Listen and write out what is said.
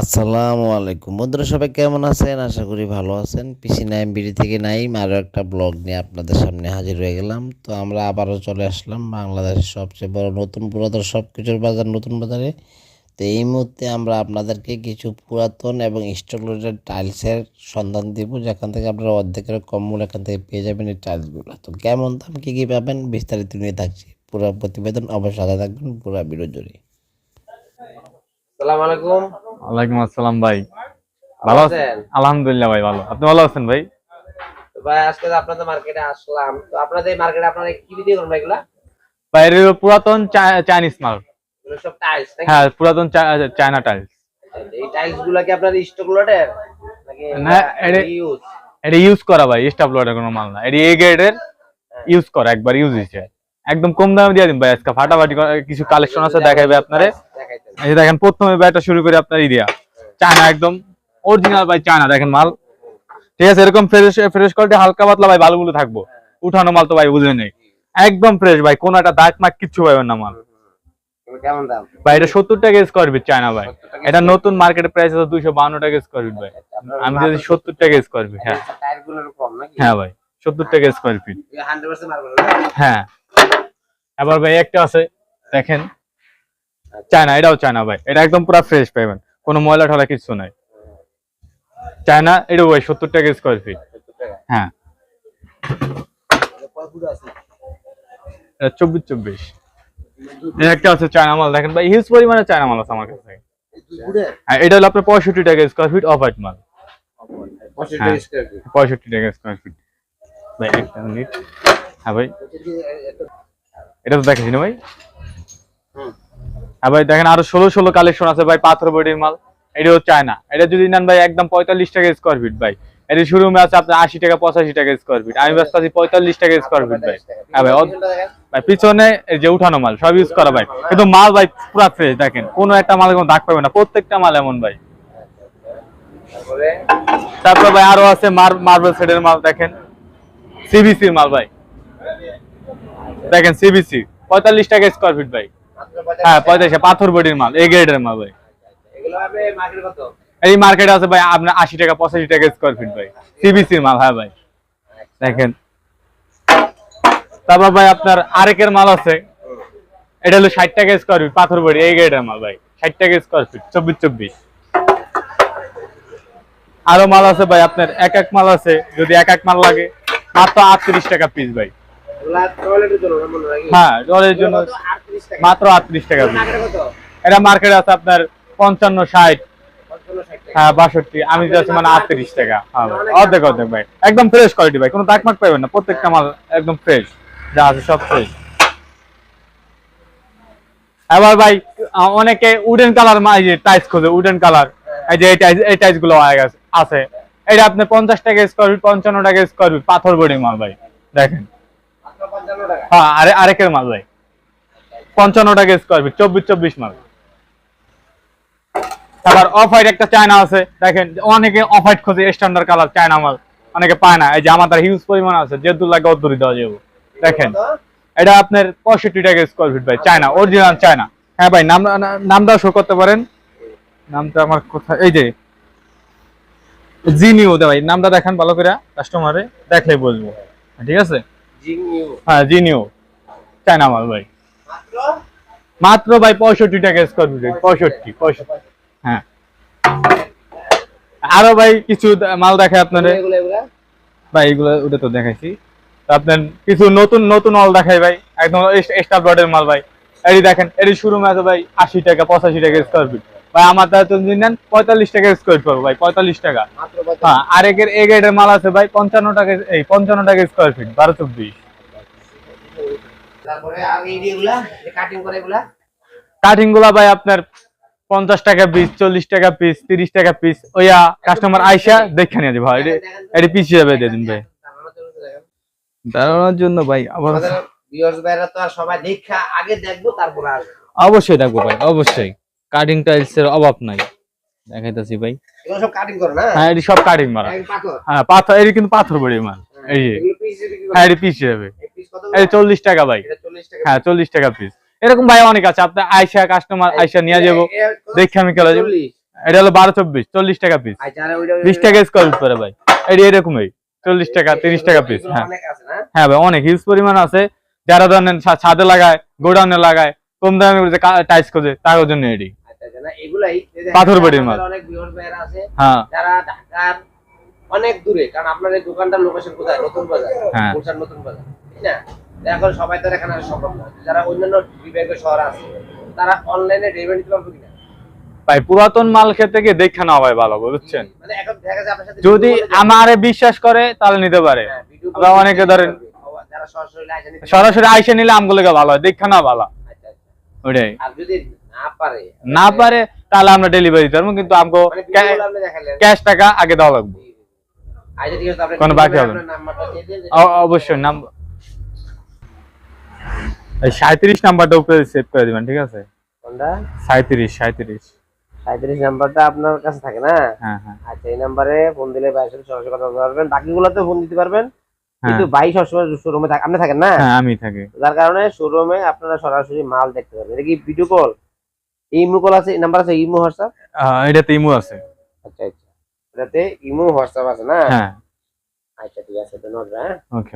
আসসালামু আলাইকুম। বন্ধুরা, সবাই কেমন আছেন? আশা করি ভালো আছেন। পিসি নাইম বিডি থেকে নাইম আরও একটা ব্লগ নিয়ে আপনাদের সামনে হাজির হয়ে গেলাম। তো আমরা আবারও চলে আসলাম বাংলাদেশের সবচেয়ে বড় নতুন পুরাতন সব কিছুর বাজার, নতুন বাজারে। তো এই মুহূর্তে আমরা আপনাদেরকে কিছু পুরাতন এবং স্টকলোডের টাইলসের সন্ধান দিব, যেখান থেকে আপনারা অর্ধেকের কম মূল্য এখান থেকে পেয়ে যাবেন এই টাইলসগুলো। তো কেমন দাম, কী কী পাবেন, বিস্তারিত নিয়ে থাকছি। পুরো প্রতিবেদন অবশ্যই থাকবেন, পুরো আলাইকুম। ওয়ালাইকুম আসসালাম ভাই। ভালো আছেন? আলহামদুলিল্লাহ ভাই ভালো। আপনি ভালো আছেন ভাই? ভাই আজকে আপনাদের মার্কেটে আসলাম। তো আপনাদের মার্কেটে আপনারা কি বিক্রি করেন ভাই এগুলা? ভাই এর পুরাতন চাইনিজ মাল। সব টাইলস হ্যাঁ পুরাতন চায়না টাইলস এই টাইলসগুলা কি আপনার স্টক লোডের নাকি না, এটা- ইউজ এটা ইউজ করা ভাই স্টাফ লোডের কোনো মাল না। এটা এ গ্রেডের ইউজ করা একবার ইউজ হয়েছে। একদম কম দামে দিয়ে দিন ভাই আজকে। ফাটাফাটি কিছু কালেকশন আছে দেখাবে আপনারে। এই দেখেন প্রথমে ব্যাটা শুরু করে আপনার ইডিয়া চায়না একদম অরিজিনাল ভাই চায়না দেখেন মাল। ঠিক আছে এরকম ফ্রেশ ফ্রেশ কোয়ালিটি হালকা পাতলা ভাই ভালোগুলো থাকব। উঠানো মাল তো ভাই বুঝে নেই? একদম ফ্রেশ ভাই কোনো একটা দাগ মাগ কিচ্ছু পাবেন না মাল। ভাই এটা সত্তর টাকা স্কোয়ার ফিট চায়না ভাই। এটা নতুন মার্কেটের প্রাইস আছে দুইশো বান্ন টাকা স্কোয়ার ফিট ভাই। আমি যদি সত্তর টাকা স্কোয়ার ফিট হ্যাঁ। গুলোর কম নাকি? হ্যাঁ ভাই সত্তর টাকা স্কোয়ার ফিট হ্যাঁ। এবার ভাই একটা আছে দেখেন। চায়না এটাও চায়না ভাই। এটা একদম পুরো ফ্রেশ পাইবেন কোনো ময়লা ঠলা কিছু নাই। চায়না এটাও ভাই সত্তর টাকা স্কোয়ার ফিট হ্যাঁ। চব্বিশ চব্বিশ। একটা আছে চায়না মাল। দেখেন ভাই হিউজ পরিমাণে চায়না মাল আছে আমার কাছে। হ্যাঁ এটা হলো আপনার পঁয়ষট্টি টাকা স্কোয়ার ফিট অফ হোয়াইট মাল হ্যাঁ। পঁয়ষট্টি টাকা স্কোয়ার ফিট ভাই একটা মিনিট হ্যাঁ ভাই। এটা তো দেখেছি না ভাই? হ্যাঁ ভাই দেখেন আরও ষোলো ষোলো কালেকশন আছে ভাই পাথর বডির মাল। এটাও চায়না এটা যদি নেন ভাই একদম পঁয়তাল্লিশ টাকা স্কোয়ার ফিট ভাই। এটা শোরুমে আছে আপনার আশি টাকা পঁচাশি টাকা স্কোয়ার ফিট আমি ব্যস্ত আছি পঁয়তাল্লিশ টাকা স্কোয়ার ফিট ভাই। হ্যাঁ ভাই ভাই পিছনে যে উঠানো মাল সব ইউজ করা ভাই। কিন্তু মাল ভাই পুরো ফ্রেশ দেখেন। কোনো একটা মাল কোনো দাগ পাবে না। প্রত্যেকটা মাল এমন ভাই। তারপরে? তারপর ভাই আরও আছে মার্বেল সেটের মাল দেখেন। সিবিসির মাল ভাই। দেখেন সিবিসি পঁয়তাল্লিশ টাকা স্কোয়ার ফিট ভাই। হ্যাঁ পঁয়তাল্লিশ পাথর বডির মাল এ গ্রেডের মাল ভাই। এই মার্কেটে আছে ভাই, আপনার আশি টাকা, পঁচাশি টাকা স্কোয়ার ফিট ভাই। সিবিসির মাল হ্যাঁ ভাই। দেখেন। তারপর ভাই আপনার আরেকের মাল আছে। এটা হলো ষাট টাকা স্কোয়ার ফিট পাথর বডি এই গ্রেডের মাল ভাই। ষাট টাকা স্কোয়ার ফিট চব্বিশ চব্বিশ। আরও মাল আছে ভাই, আপনার এক এক মাল আছে, যদি এক এক মাল লাগে, মাত্র আটত্রিশ টাকা পিস ভাই। টয়লেটের জন্য হয় নাকি? হ্যাঁ জলের জন্য এগুলো তো 38 টাকা। মাত্র আটত্রিশ টাকা পিস মার্কেটে কত? এটা মার্কেটে আছে আপনার পঞ্চান্ন ষাট। 55 60 টাকা। হ্যাঁ বাষট্টি। আমি যাচ্ছি মানে আটত্রিশ টাকা। হ্যাঁ ভাই অর্ধেক অর্ধেক ভাই। একদম ফ্রেশ কোয়ালিটি ভাই। কোনো দাগ মাগ পাবেন না। প্রত্যেকটা মাল একদম ফ্রেশ যা আছে সব ফ্রেশ এবার ভাই অনেকে উডেন কালার যে টাইস খোঁজে উডেন কালার এই যে এই টাইস এই টাইসগুলো আছে। এটা আপনি পঞ্চাশ টাকা স্কোয়ার ফিট পঞ্চান্ন টাকা স্কোয়ার ফিট পাথর বডি মাল ভাই। দেখেন। মাত্র 55 টাকা। হ্যাঁ আরে আরেকের মাল ভাই। পঞ্চান্ন টাকা স্কোয়ার ফিট চব্বিশ চব্বিশ মাল। অফ হোয়াইট একটা চায়না আছে দেখেন অনেকে অফ হোয়াইট খোঁজে স্ট্যান্ডার্ড কালার চায়না মাল। অনেকে পায় না এই যে আমাদের হিউজ পরিমাণ আছে যেহেতু লাগে অদ্দুরি দেওয়া যাবে। দেখেন এটা আপনার পঁয়ষট্টি টাকা স্কোয়ার ফিট ভাই চায়না অরিজিনাল চায়না হ্যাঁ ভাই নাম নামটা শো করতে পারেন। নামটা আমার কোথায় এই যে জিনিও দে ভাই নামটা দেখেন ভালো করে কাস্টমারে দেখলে বলব ঠিক আছে। হ্যাঁ জিনিও। চায়না মাল ভাই। মাত্র? ভাই পঁয়ষট্টি টাকা স্কোয়ার ফিট পঁয়ষট্টি পঁয়ষট্টি। হ্যাঁ। আরও ভাই কিছু মাল দেখায় এগুলো ভাই এগুলো ওটা তো দেখাইছি। আপনার কিছু নতুন নতুন অল দেখাই ভাই। একদম স্টার ব্লডের মাল ভাই। এটি দেখেন এটি শুরু আছে ভাই আশি টাকা পঁচাশি টাকা স্কোয়ার ফিট ভাই আমার তুমি নেন পঁয়তাল্লিশ টাকা স্কোয়ার ফিট ভাই পঁয়তাল্লিশ টাকা? হ্যাঁ আরেকের এ গ্রেডের মাল আছে ভাই পঞ্চান্ন টাকা এই পঞ্চান্ন টাকা স্কোয়ার ফিট বারো চব্বিশ। আর কাটিং করে এগুলা? কাটিংগুলা ভাই আপনার পঞ্চাশ টাকা পিস চল্লিশ টাকা পিস তিরিশ টাকা পিস ওইয়া কাস্টমার আইসা দেখে নিয়ে যাবে ভাই এটি পিস হিসাবে দিয়ে দিন ভাই। দাঁড়ানোর জন্য ভাই আবার আমাদের ভাইরা তো আর সবাই দেখা আগে দেখব তারপর আসবে। অবশ্যই দেখব ভাই অবশ্যই। কাটিং টাইলস এর অভাব নাই। দেখাইতাছি ভাই। এগুলো সব কাটিং করে না? হ্যাঁ এটি সব কাটিং মারা। পাথর? হ্যাঁ পাথর এটি কিন্তু পাথর বড়ি মাল। এই। হ্যাঁ এটি পিস এই piece কত এই চল্লিশ টাকা ভাই। এটা 40 টাকা হ্যাঁ চল্লিশ টাকা পিস এরকম ভাই অনেক আছে। আপনি আইসা কাস্টমার আইসা নিয়ে যাব। দেখে আমি কেলা যাব। 40 এটা হলো বারো চব্বিশ চল্লিশ টাকা পিস আচ্ছা বিশ টাকা স্কোয়ার ফিট পরে ভাই। এটা এরকমই। চল্লিশ টাকা তিরিশ টাকা পিস হ্যাঁ। অনেক আছে না? হ্যাঁ ভাই অনেক। হিউজ পরিমাণ আছে। যারা ধরেন ছাদে লাগায় গোডাউনে লাগায় কম টাইস করে তার জন্য এটি। আচ্ছা আচ্ছা না পাথর বাড়ির মাল। অনেক আছে হ্যাঁ। যারা ঢাকার অনেক দূরে কারণ আপনার এই দোকানটার লোকেশন কোথায়? নতুন বাজার হ্যাঁ। নতুন বাজার ঠিক না? এখন সবাই তো এখানে সম্ভব না। যারা অন্যান্য শহর আছে তারা অনলাইনে ডেলিভারি দিতে পারবে কিনা? ভাই পুরাতন মাল খেতে গিয়ে দেখে নেওয়া ভাই ভালো বুঝছেন? মানে যদি আমারে বিশ্বাস করে তাহলে নিতে পারে। হ্যাঁ, অনেকে ধরেন- সরাসরি আইসে নিলে আমগুলোকে ভালো হয় দেখে না ভালো। ওটাই না পারে তাহলে আমরা ডেলিভারি দিতে পারব কিন্তু আমগো মানে ক্যাশ টাকা আগে দেওয়া লাগবে। আচ্ছা কোনো বাকি হবে অবশ্যই নাম এই সাঁত্রিশ নাম্বারটা উপরে সেভ করে দিবেন ঠিক আছে? সাঁত্রিশ সাঁত্রিশ সাঁত্রিশ নাম্বারটা আপনার কাছে থাকে না? হ্যাঁ হ্যাঁ। আচ্ছা এই নাম্বারে ফোন দিলে সরাসরি কথা বলতে পারবেন। বাকিগুলোতে ফোন দিতে পারবেন। কিন্তু বাইক সবসময় শোরুমে আপনি থাকেন না? হ্যাঁ আমি থাকি। যার কারণে শোরুমে আপনারা সরাসরি মাল দেখতে পারবেন। এটা কি ভিডিও কল ইমো কল আছে নাম্বার আছে ইমো হোয়াটসঅ্যাপ এটাতে ইমো আছে। আচ্ছা আচ্ছা। এটাতে ইমো হোয়াটসঅ্যাপ আছে না? হ্যাঁ। আচ্ছা ঠিক আছে ধন্যবাদ হ্যাঁ। ওকে